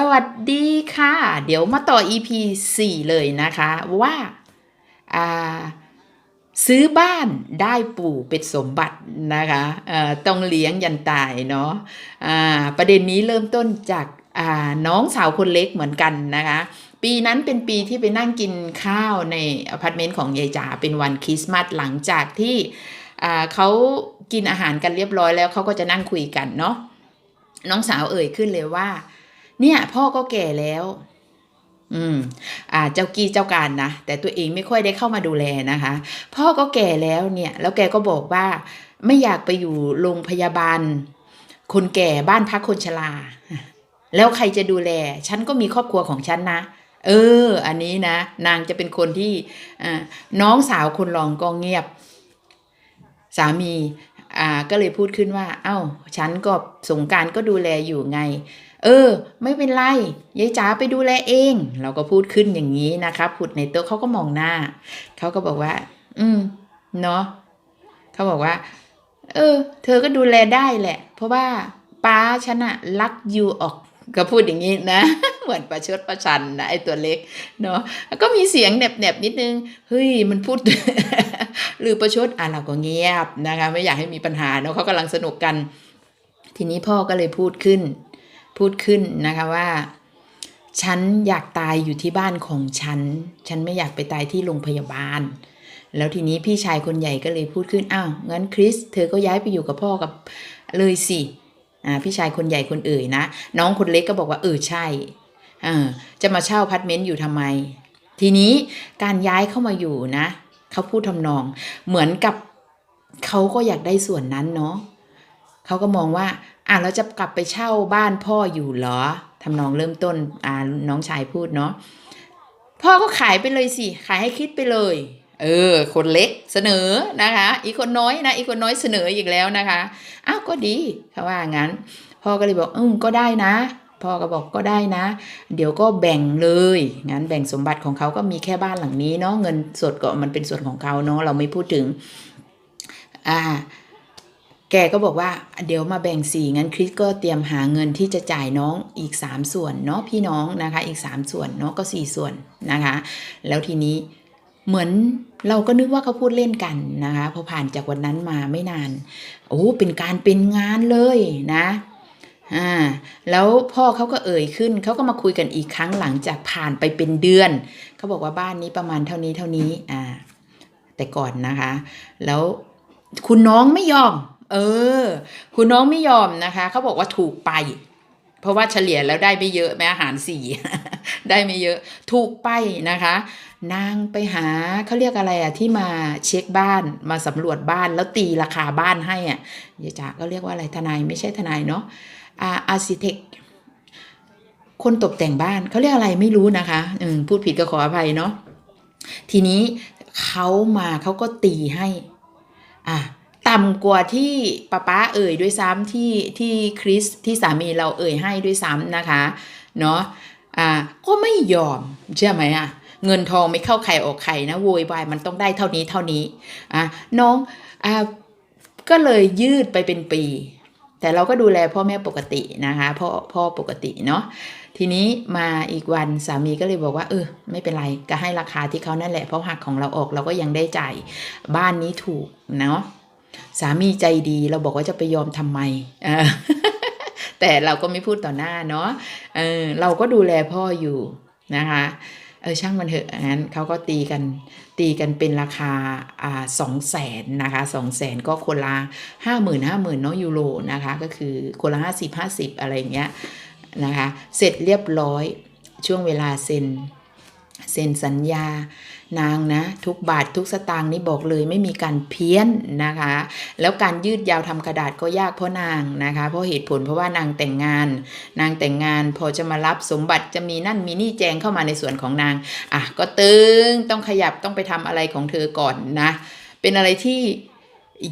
สวัสดีค่ะ เดี๋ยวมาต่อ EP 4 เลยนะคะว่าาซื้อบ้านได้ปู่เป็นสมบัตินะคะต้องเลี้ยงยันตายเนาะประเด็นนี้เริ่มต้นจากาน้องสาวคนเล็กเหมือนกันนะคะ ปีนั้นเป็นปีที่ไปนั่งกินข้าวในอพาร์ตเมนต์ของยายจ๋าเป็นวันคริสต์มาสหลังจากที่เขากินอาหารกันเรียบร้อยแล้วเขาก็จะนั่งคุยกันเนาะน้องสาวเอ่ยขึ้นเลยว่า เนี่ย พ่อก็แก่แล้ว อืม อ่า เจ้ากี้เจ้าการนะแต่ตัวเองไม่ค่อยได้เข้ามาดูแลนะคะ พ่อก็แก่แล้วเนี่ย แล้วแกก็บอกว่า ไม่อยากไปอยู่โรงพยาบาล คนแก่บ้านพักคนชรา แล้วใครจะดูแล ฉันก็มีครอบครัวของฉันนะเออ อันนี้นะ นางจะเป็นคนที่อ่าน้องสาวคนรองก็เงียบ สามีอ่าก็เลยพูดขึ้นว่า เอ้า ฉันก็สงการก็ดูแลอยู่ไง เออ ไม่เป็นไรยายจ๋าไปดูแลเอง เราก็พูดขึ้นอย่างนี้นะคะพูดในโต๊ะเขาก็มองหน้า เขาก็บอกว่า อืม เนาะเขาบอกว่า เออ เธอก็ดูแลได้แหละ เพราะว่าป้าฉันอะรักยูออกก็พูดอย่างนี้นะ เหมือนประชดประชันนะไอตัวเล็กเนาะก็มีเสียงแหนบๆนิดนึง เฮ้ยมันพูด หรือประชดอะเราก็เงียบนะคะ ไม่อยากให้มีปัญหาเนาะเขากำลังสนุกกัน ทีนี้พ่อก็เลยพูดขึ้น พูดขึ้นนะคะว่าฉันอยากตายอยู่ที่บ้านของฉัน ฉันไม่อยากไปตายที่โรงพยาบาล แล้วทีนี้พี่ชายคนใหญ่ก็เลยพูดขึ้น อ้าว งั้นคริส เธอก็ย้ายไปอยู่กับพ่อกับเลยสิ อ่า พี่ชายคนใหญ่คนเอ่ยนะ น้องคนเล็กก็บอกว่าเออใช่เออจะมาเช่าพาร์ตเมนต์อยู่ทำไม ทีนี้การย้ายเข้ามาอยู่นะ เขาพูดทำนอง เหมือนกับเขาก็อยากได้ส่วนนั้นเนาะเขาก็มองว่า อะเราจะกลับไปเช่าบ้านพ่ออยู่เหรอทำนองเริ่มต้นอ่าน้องชายพูดเนาะพ่อก็ขายไปเลยสิ ขายให้คิดไปเลย เออ คนเล็กเสนอนะคะ อีกคนน้อยนะ อีกคนน้อยเสนออีกแล้วนะคะ อ้าวก็ดีเขาว่างั้น พ่อก็เลยบอกอืมก็ได้นะ พ่อก็บอกก็ได้นะ เดี๋ยวก็แบ่งเลย งั้นแบ่งสมบัติของเขาก็มีแค่บ้านหลังนี้เนาะ เงินสดก็มันเป็นส่วนของเขาเนาะ เราไม่พูดถึง อ่า แกก็บอกว่าเดี๋ยวมาแบ่งสี่งั้นคริสก็เตรียมหาเงินที่จะจ่ายน้องอีก 3 ส่วนเนาะพี่น้องนะคะอีก 3 ส่วนเนาะก็ 4 ส่วนนะคะ แล้วทีนี้เหมือนเราก็นึกว่าเขาพูดเล่นกันนะคะพอผ่านจากวันนั้นมาไม่นานโอ้เป็นการเป็นงานเลยนะอ่าแล้วพ่อเขาก็เอ่ยขึ้นเขาก็มาคุยกันอีกครั้งหลังจากผ่านไปเป็นเดือนเขาบอกว่าบ้านนี้ประมาณเท่านี้เท่านี้อ่าแต่ก่อนนะคะ แล้วคุณน้องไม่ยอม เออ คุณน้องไม่ยอมนะคะ เขาบอกว่าถูกไป เพราะว่าเฉลี่ยแล้วได้ไม่เยอะแม้อาหารสี่ได้ไม่เยอะ ถูกไปนะคะ นางไปหาเขาเรียกอะไรอะที่มาเช็คบ้านมาสำรวจบ้านแล้วตีราคาบ้านให้อะยายจ๋าก็เรียกว่าอะไรทนายไม่ใช่ทนายเนาะอาอาร์ซิเทคคนตกแต่งบ้านเขาเรียกอะไรไม่รู้นะคะอืมพูดผิดก็ขออภัยเนาะทีนี้เขามาเขาก็ตีให้ อะ ต่ำกว่าที่ป้าป้าเอ่ยด้วยซ้ำที่ที่คริสที่สามีเราเอ่ยให้ด้วยซ้ำนะคะเนาะอ่าก็ไม่ยอมเชื่อไหมอะเงินทองไม่เข้าใครออกใครนะโวยวายมันต้องได้เท่านี้เท่านี้อะน้องอ่าก็เลยยืดไปเป็นปี แต่เราก็ดูแลพ่อแม่ปกตินะคะพ่อพ่อปกติเนาะทีนี้มาอีกวันสามีก็เลยบอกว่า เออ ไม่เป็นไรก็ให้ราคาที่เขานั่นแหละเพราะหักของเราออกเราก็ยังได้จ่ายบ้านนี้ถูกเนาะ สามีใจดีเราบอกว่าจะไปยอมทำไมแต่เราก็ไม่พูดต่อหน้าเนาะเออเราก็ดูแลพ่ออยู่นะคะเออช่างมันเถอะงั้นเขาก็ตีกันตีกันเป็นราคาอ่าสองแสนนะคะสองแสนก็คนละห้าหมื่นห้าหมื่นเนาะยูโรนะคะ ก็คือคนละห้าสิบห้าสิบอะไรเงี้ยนะคะ เสร็จเรียบร้อยช่วงเวลาเซ็น เซ็นสัญญานางนะทุกบาททุกสตางค์นี่บอกเลยไม่มีการเพี้ยนนะคะ แล้วการยืดยาวทำกระดาษก็ยากเพราะนางนะคะ เพราะเหตุผลเพราะว่านางแต่งงาน นางแต่งงานพอจะมารับสมบัติจะมีนั่นมีนี่แจงเข้ามาในส่วนของนางอะก็ตึงต้องขยับต้องไปทำอะไรของเธอก่อนนะ เป็นอะไรที่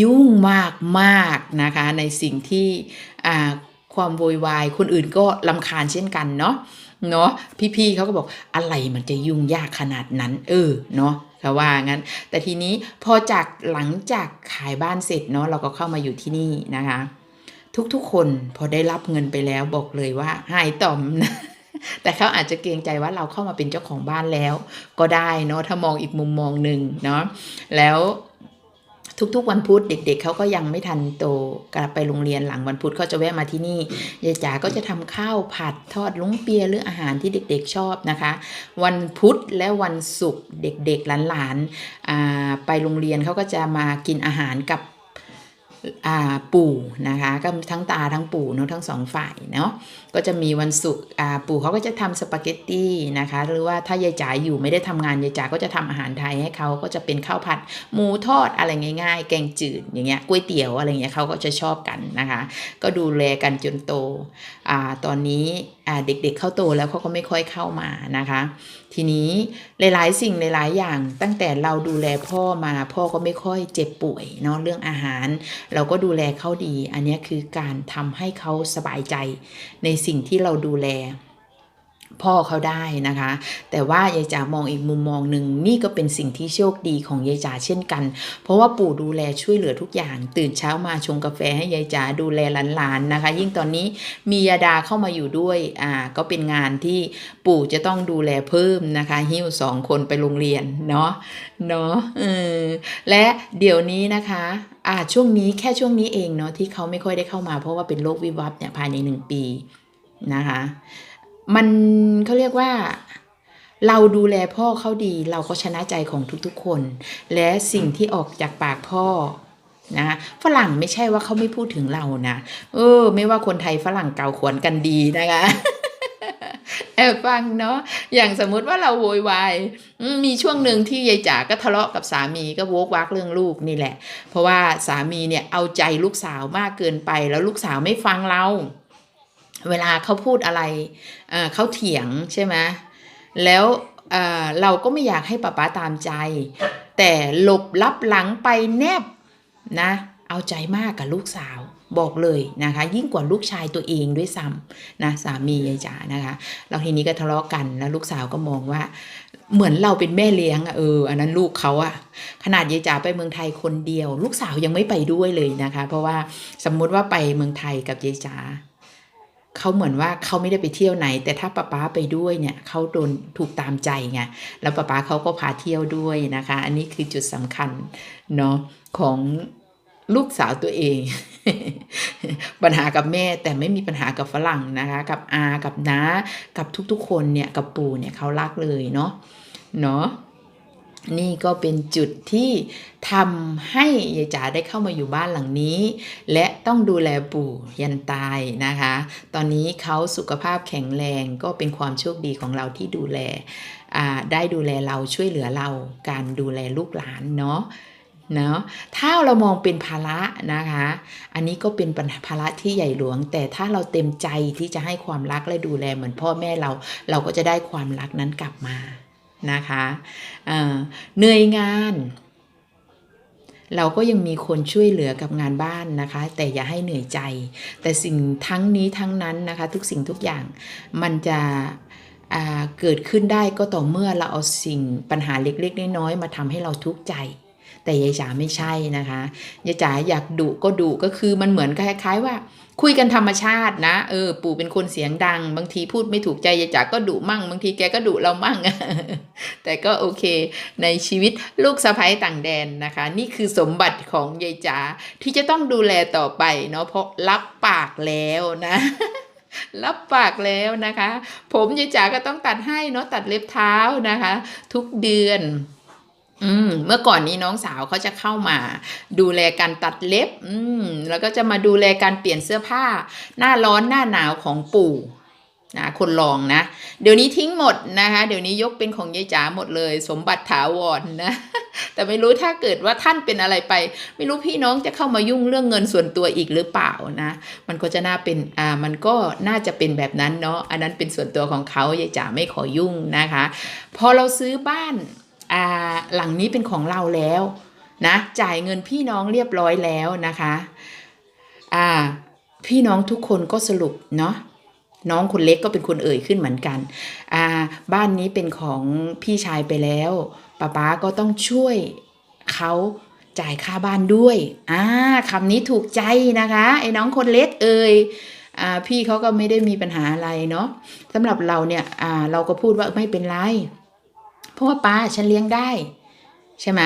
ยุ่งมากมากนะคะในสิ่งที่ความโวยวายคนอื่นก็ลำคาญเช่นกันเนาะ เนาะพี่ๆเขาก็บอกอะไรมันจะยุ่งยากขนาดนั้น เออเนาะเขาว่างั้น แต่ทีนี้พอจากหลังจากขายบ้านเสร็จเนาะเราก็เข้ามาอยู่ที่นี่นะคะ ทุกๆคนพอได้รับเงินไปแล้วบอกเลยว่าหายต่อมนะแต่เขาอาจจะเกรงใจว่าเราเข้ามาเป็นเจ้าของบ้านแล้ว ก็ได้เนาะถ้ามองอีกมุมมองหนึ่งเนาะแล้ว ทุกๆ วันพุธเด็ก ๆเขาก็ยังไม่ทันโตกลับไปโรงเรียนหลังวันพุธเขาจะแวะมาที่นี่ยายจ๋าก็จะทำข้าวผัดทอดลุงเปียหรืออาหารที่เด็ก ๆชอบนะคะ วันพุธและวันศุกร์เด็กๆหลานๆอ่าไปโรงเรียนเขาก็จะมากินอาหารกับอ่า ปู่นะคะก็ทั้งตาทั้งปู่เนาะทั้งสองฝ่ายเนาะก็จะมีวันศุกร์ปู่เขาก็จะทำสปาเกตตี้นะคะหรือว่าถ้ายายจ๋าอยู่ไม่ได้ทำงานยายจ๋าก็จะทำอาหารไทยให้เขาก็จะเป็นข้าวผัดหมูทอดอะไรง่าย ๆ แกงจืดอย่างเงี้ยก๋วยเตี๋ยวอะไรเงี้ยเขาก็จะชอบกันนะคะ ก็ดูแลกันจนโตอตอนนี้ เด็กๆเข้าโตแล้วเขาก็ไม่ค่อยเข้ามานะคะ ทีนี้หลายๆ สิ่งหลายๆ อย่างตั้งแต่เราดูแลพ่อมาพ่อก็ไม่ค่อยเจ็บป่วยเนาะเรื่องอาหาร เราก็ดูแลเขาดี อันนี้คือการทำให้เขาสบายใจในสิ่งที่เราดูแล พ่อเขาได้นะคะ แต่ว่ายายจ๋ามองอีกมุมมองหนึ่งนี่ก็เป็นสิ่งที่โชคดีของยายจ๋าเช่นกัน เพราะว่าปู่ดูแลช่วยเหลือทุกอย่าง ตื่นเช้ามาชงกาแฟให้ยายจ๋าดูแลหลานๆนะคะ ยิ่งตอนนี้มียาดาเข้ามาอยู่ด้วยอ่าก็เป็นงานที่ปู่จะต้องดูแลเพิ่มนะคะหิ้วสองคนไปโรงเรียนเนาะเนาะเออและเดี๋ยวนี้นะคะอ่าช่วงนี้แค่ช่วงนี้เองเนาะที่เขาไม่ค่อยได้เข้ามาเพราะว่าเป็นโรควิวัฒน์เนี่ยภายในหนึ่งปีนะคะ มันเขาเรียกว่าเราดูแลพ่อเขาดี เราก็ชนะใจของทุกๆคน และสิ่งที่ออกจากปากพ่อนะฝรั่งไม่ใช่ว่าเขาไม่พูดถึงเรานะเออ ไม่ว่าคนไทยฝรั่งเก่าขวนกันดีนะคะแอบฟังเนาะอย่างสมมุติว่าเราโวยวายมมีช่วงหนึ่งที่ยายจ๋าก็ทะเลาะกับสามีก็โวกวักเรื่องลูกนี่แหละ เพราะว่าสามีเนี่ยเอาใจลูกสาวมากเกินไปแล้วลูกสาวไม่ฟังเรา เวลาเขาพูดอะไรเขาเถียงใช่ไหมแล้วเเราก็ไม่อยากให้ป๊าป๊าตามใจ แต่หลบลับหลังไปแนบนะเอาใจมากกับลูกสาวบอกเลยนะคะ ยิ่งกว่าลูกชายตัวเองด้วยซ้ำนะสามียายจ๋านะคะแล้วทีนี้ก็ทะเลาะกันแล้วลูกสาวก็มองว่า เหมือนเราเป็นแม่เลี้ยงอะเอออันนั้นลูกเขาอะขนาดยายจ๋าไปเมืองไทยคนเดียว ลูกสาวยังไม่ไปด้วยเลยนะคะ เพราะว่าสมมุติว่าไปเมืองไทยกับยายจ๋า เขาเหมือนว่าเขาไม่ได้ไปเที่ยวไหน แต่ถ้าป๊าป๊าไปด้วยเนี่ยเขาโดนถูกตามใจไงแล้วป๊าป๊าเขาก็พาเที่ยวด้วยนะคะ อันนี้คือจุดสำคัญเนาะของลูกสาวตัวเอง ปัญหากับแม่แต่ไม่มีปัญหากับฝรั่งนะคะ กับอากับน้ากับทุกๆคนเนี่ยกับปู่เนี่ยเขารักเลยเนาะเนาะ นี่ก็เป็นจุดที่ทำให้ยายจ๋าได้เข้ามาอยู่บ้านหลังนี้ และต้องดูแลปู่ยันตายนะคะ ตอนนี้เขาสุขภาพแข็งแรงก็เป็นความโชคดีของเราที่ดูแลได้ดูแลเราช่วยเหลือเราการดูแลลูกหลานเนาะเนาะถ้าเรามองเป็นภาระนะคะ อันนี้ก็เป็นปัญหาภาระที่ใหญ่หลวง แต่ถ้าเราเต็มใจที่จะให้ความรักและดูแลเหมือนพ่อแม่เรา เราก็จะได้ความรักนั้นกลับมา นะคะเอ่อเหนื่อยงาน เราก็ยังมีคนช่วยเหลือกับงานบ้านนะคะ แต่อย่าให้เหนื่อยใจ แต่สิ่งทั้งนี้ทั้งนั้นนะคะ ทุกสิ่งทุกอย่างมันจะเกิดขึ้นได้ก็ต่อเมื่อเราเอาสิ่งปัญหาเล็กๆน้อยๆมาทำให้เราทุกข์ใจ แต่ยายจ๋าไม่ใช่นะคะยายจ๋าอยากดุก็ดุก็คือมันเหมือนคล้ายๆว่า คุยกันธรรมชาตินะ เออ ปู่เป็นคนเสียงดัง บางทีพูดไม่ถูกใจยายจ๋าก็ดุมั่ง บางทีแกก็ดุเรามั่ง แต่ก็โอเค ในชีวิตลูกสะใภ้ต่างแดนนะคะ นี่คือสมบัติของยายจ๋าที่จะต้องดูแลต่อไปเนาะเพราะรับปากแล้วนะรับปากแล้วนะคะ ผมยายจ๋าก็ต้องตัดให้เนาะตัดเล็บเท้านะคะ ทุกเดือน อืมเมื่อก่อนนี้น้องสาวเขาจะเข้ามาดูแลการตัดเล็บ อืม แล้วก็จะมาดูแลการเปลี่ยนเสื้อผ้า หน้าร้อนหน้าหนาวของปู่นะคนลองนะ เดี๋ยวนี้ทิ้งหมดนะคะ เดี๋ยวนี้ยกเป็นของยายจ๋าหมดเลย สมบัติถาวรนะ แต่ไม่รู้ถ้าเกิดว่าท่านเป็นอะไรไป ไม่รู้พี่น้องจะเข้ามายุ่งเรื่องเงินส่วนตัวอีกหรือเปล่านะ มันก็จะน่าเป็นอ่ามันก็น่าจะเป็นแบบนั้นเนาะอันนั้นเป็นส่วนตัวของเขายายจ๋าไม่ขอยุ่งนะคะ พอเราซื้อบ้าน หลังนี้เป็นของเราแล้วนะจ่ายเงินพี่น้องเรียบร้อยแล้วนะคะอ่าพี่น้องทุกคนก็สรุปเนาะน้องคนเล็กก็เป็นคนเอ่ยขึ้นเหมือนกันอ่าบ้านนี้เป็นของพี่ชายไปแล้วป้าป๊าก็ต้องช่วยเขาจ่ายค่าบ้านด้วยอ่าคำนี้ถูกใจนะคะไอ้น้องคนเล็กเอ่ยอ่าพี่เขาก็ไม่ได้มีปัญหาอะไรเนาะสำหรับเราเนี่ยอ่าเราก็พูดว่าไม่เป็นไร เพราะว่าป้าฉันเลี้ยงได้ ใช่ไหม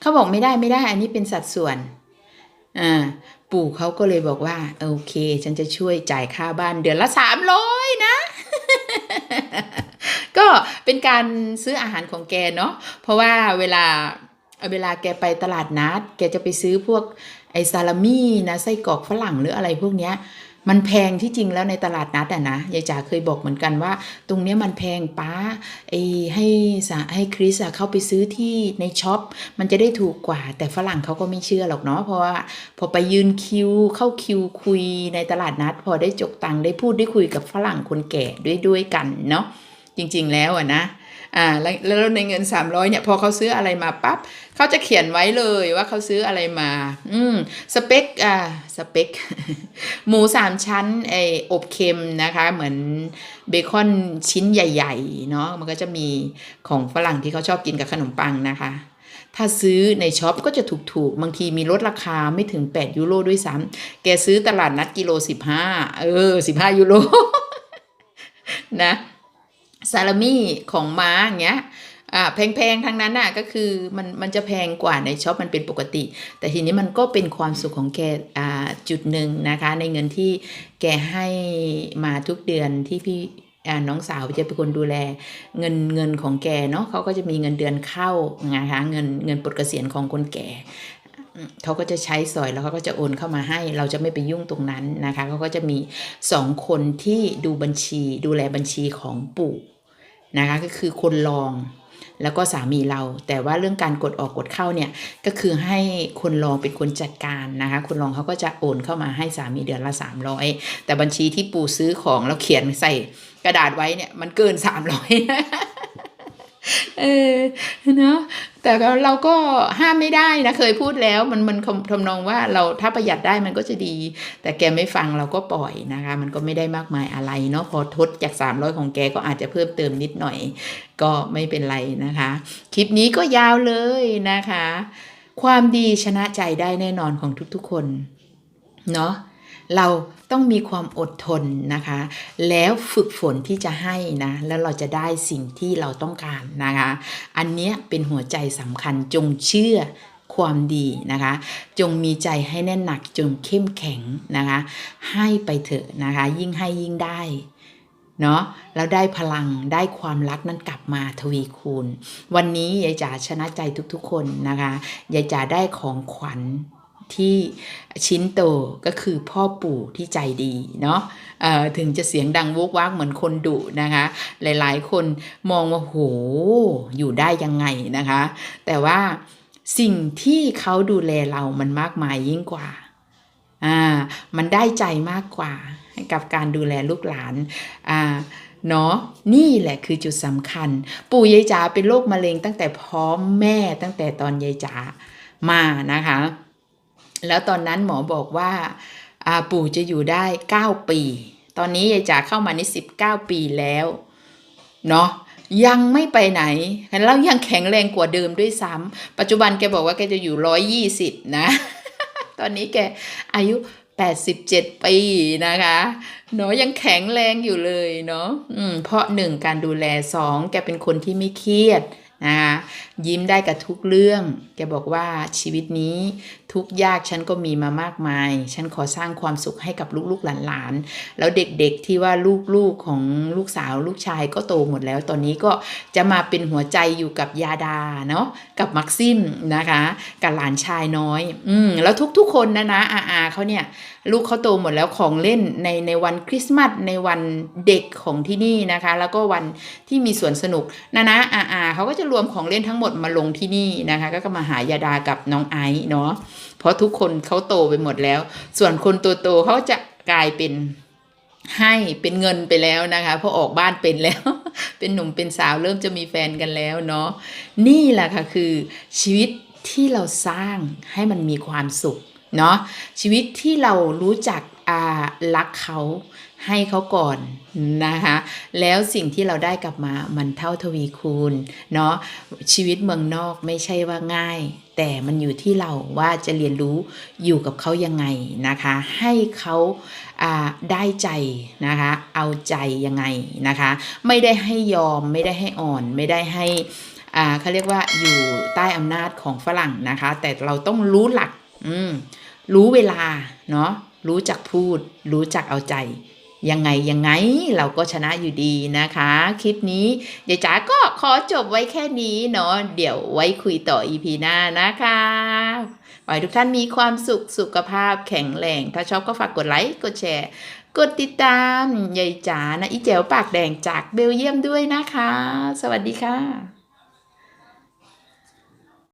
เขาบอกไม่ได้ไม่ได้ อันนี้เป็นสัดส่วนอ่าปู่เขาก็เลยบอกว่า โอเค ฉันจะช่วยจ่ายค่าบ้านเดือนละสามร้อยนะ ก็เป็นการซื้ออาหารของแกเนาะเพราะว่าเวลาเวลาแกไปตลาดนัด แกจะไปซื้อพวกไอซาลามี่นะไส้กรอกฝรั่งหรืออะไรพวกเนี้ย มันแพงที่จริงแล้วในตลาดนัดอะนะยายจ๋าเคยบอกเหมือนกันว่า ตรงเนี้ยมันแพงป้าไอให้สาให้คริสอะเข้าไปซื้อที่ในช็อปมันจะได้ถูกกว่า แต่ฝรั่งเขาก็ไม่เชื่อหรอกเนาะเพราะว่าพอไปยืนคิวเข้าคิวคุยในตลาดนัด พอได้จกตังค์ได้พูดได้คุยกับฝรั่งคนแก่ด้วยด้วยกันเนาะจริง ๆ แล้วอะนะ อ่าแล้วในเงิน 300เนี่ยพอเขาซื้ออะไรมาปั๊บเขาจะเขียนไว้เลยว่าเขาซื้ออะไรมา อืมสเปคอ่าสเปคหมูสามชั้นไออบเค็มนะคะ เหมือนเบคอนชิ้นใหญ่ๆเนาะมันก็จะมีของฝรั่งที่เขาชอบกินกับขนมปังนะคะ ถ้าซื้อในช็อปก็จะถูกๆ บางทีมีลดราคาไม่ถึง 8 ยูโรด้วยซ้ำแกซื้อตลาดนัดกิโล 15 เออ 15 ยูโรนะ ซาลามี่ของม้าอย่างเงี้ยอ่าแพงๆทั้งนั้นน่ะก็คือมันมันจะแพงกว่าในช็อปมันเป็นปกติ แต่ทีนี้มันก็เป็นความสุขของแกอ่าจุดหนึ่งนะคะ ในเงินที่แกให้มาทุกเดือนที่พี่อ่าน้องสาวจะเป็นคนดูแลเงินเงินของแกเนาะเขาก็จะมีเงินเดือนเข้านะคะเงินเงินปลดเกษียณของคนแก่ เขาก็จะใช้สอยแล้วเขาก็จะโอนเข้ามาให้ เราจะไม่ไปยุ่งตรงนั้นนะคะเขาก็จะมีสองคนที่ดูบัญชีดูแลบัญชีของปู่นะคะก็คือคนรองแล้วก็สามีเรา แต่ว่าเรื่องการกดออกกดเข้าเนี่ยก็คือให้คนรองเป็นคนจัดการนะคะคนรองเขาก็จะโอนเข้ามาให้สามีเดือนละ 300 แต่บัญชีที่ปู่ซื้อของแล้วเขียนใส่กระดาษไว้เนี่ยมันเกิน 300 เออเนาะแต่เราก็ห้ามไม่ได้นะเคยพูดแล้วมันมันทำนองว่าเราถ้าประหยัดได้มันก็จะดี แต่แกไม่ฟังเราก็ปล่อยนะคะ มันก็ไม่ได้มากมายอะไรเนาะพอทดจาก 300 ของแกก็อาจจะเพิ่มเติมนิดหน่อย ก็ไม่เป็นไรนะคะ คลิปนี้ก็ยาวเลยนะคะ ความดีชนะใจได้แน่นอนของทุกๆคน เนาะ เราต้องมีความอดทนนะคะ แล้วฝึกฝนที่จะให้นะ แล้วเราจะได้สิ่งที่เราต้องการนะคะ อันนี้เป็นหัวใจสำคัญจงเชื่อความดีนะคะ จงมีใจให้แน่นหนักจงเข้มแข็งนะคะ ให้ไปเถอะนะคะ ยิ่งให้ยิ่งได้เนาะแล้วได้พลังได้ความรักนั้นกลับมาทวีคูณ วันนี้ยายจ๋าชนะใจทุกๆคนนะคะยายจ๋าได้ของขวัญ ที่ชิ้นโตก็คือพ่อปู่ที่ใจดีเนาะถึงจะเสียงดังวกวักเหมือนคนดุนะคะ หลายๆ คนมองว่าโหอยู่ได้ยังไงนะคะ แต่ว่าสิ่งที่เขาดูแลเรามันมากมายยิ่งกว่าอ่ามันได้ใจมากกว่ากับการดูแลลูกหลานอ่าเนาะนี่แหละคือจุดสำคัญ ปู่ยายจ๋าเป็นโรคมะเร็งตั้งแต่พร้อมแม่ตั้งแต่ตอนยายจ๋ามานะคะ แล้วตอนนั้นหมอบอกว่าปู่จะอยู่ได้ 9 ปี ตอนนี้ยายจ๋าเข้ามานี่19 ปีแล้วเนาะยังไม่ไปไหน แล้วยังแข็งแรงกว่าเดิมด้วยซ้ำปัจจุบันแกบอกว่าแกจะอยู่ 120 นะ ตอนนี้แกอายุ 87 ปีนะคะเนาะยังแข็งแรงอยู่เลยเนาะเพราะหนึ่งการดูแลสองแกเป็นคนที่ไม่เครียดนะคะยิ้มได้กับทุกเรื่อง แกบอกว่าชีวิตนี้ทุกยากฉันก็มีมามากมาย ฉันขอสร้างความสุขให้กับลูกๆหลานๆ แล้วเด็กๆที่ว่าลูกๆของลูกสาวลูกชายก็โตหมดแล้ว ตอนนี้ก็จะมาเป็นหัวใจอยู่กับยาดาเนาะกับมักซิมนะคะ กับหลานชายน้อย อืมแล้วทุกๆคนนะนะอาอาเขาเนี่ยลูกเขาโตหมดแล้วของเล่นในในวันคริสต์มาสในวันเด็กของที่นี่นะคะ แล้วก็วันที่มีสวนสนุกนะนะอาอาเขาก็จะรวมของเล่นทั้งหมดมาลงที่นี่นะคะ ก็มาหายาดากับน้องไอซ์เนาะเพราะทุกคนเขาโตไปหมดแล้ว ส่วนคนโตๆเขาจะกลายเป็นให้เป็นเงินไปแล้วนะคะเพราะออกบ้านเป็นแล้ว เป็นหนุ่มเป็นสาวเริ่มจะมีแฟนกันแล้วเนาะนี่แหละค่ะคือชีวิตที่เราสร้างให้มันมีความสุขเนาะชีวิตที่เรารู้จัก รักเขาให้เขาก่อนนะคะแล้วสิ่งที่เราได้กลับมามันเท่าทวีคูณเนาะชีวิตเมืองนอกไม่ใช่ว่าง่าย แต่มันอยู่ที่เราว่าจะเรียนรู้อยู่กับเขายังไงนะคะ ให้เขาอ่าได้ใจนะคะ เอาใจยังไงนะคะ ไม่ได้ให้ยอมไม่ได้ให้อ่อนไม่ได้ให้อ่าเขาเรียกว่าอยู่ใต้อำนาจของฝรั่งนะคะ แต่เราต้องรู้หลักอืมรู้เวลาเนาะ รู้จักพูด รู้จักเอาใจ ยังไงยังไงเราก็ชนะอยู่ดีนะคะ คลิปนี้ยายจ๋าก็ขอจบไว้แค่นี้เนาะเดี๋ยวไว้คุยต่อ EP หน้านะคะขอให้ทุกท่านมีความสุขสุขภาพแข็งแรง ถ้าชอบก็ฝากกดไลค์กดแชร์กดติดตามยายจ๋านะอีแจ๋วปากแดงจากเบลเยียมด้วยนะคะ สวัสดีค่ะ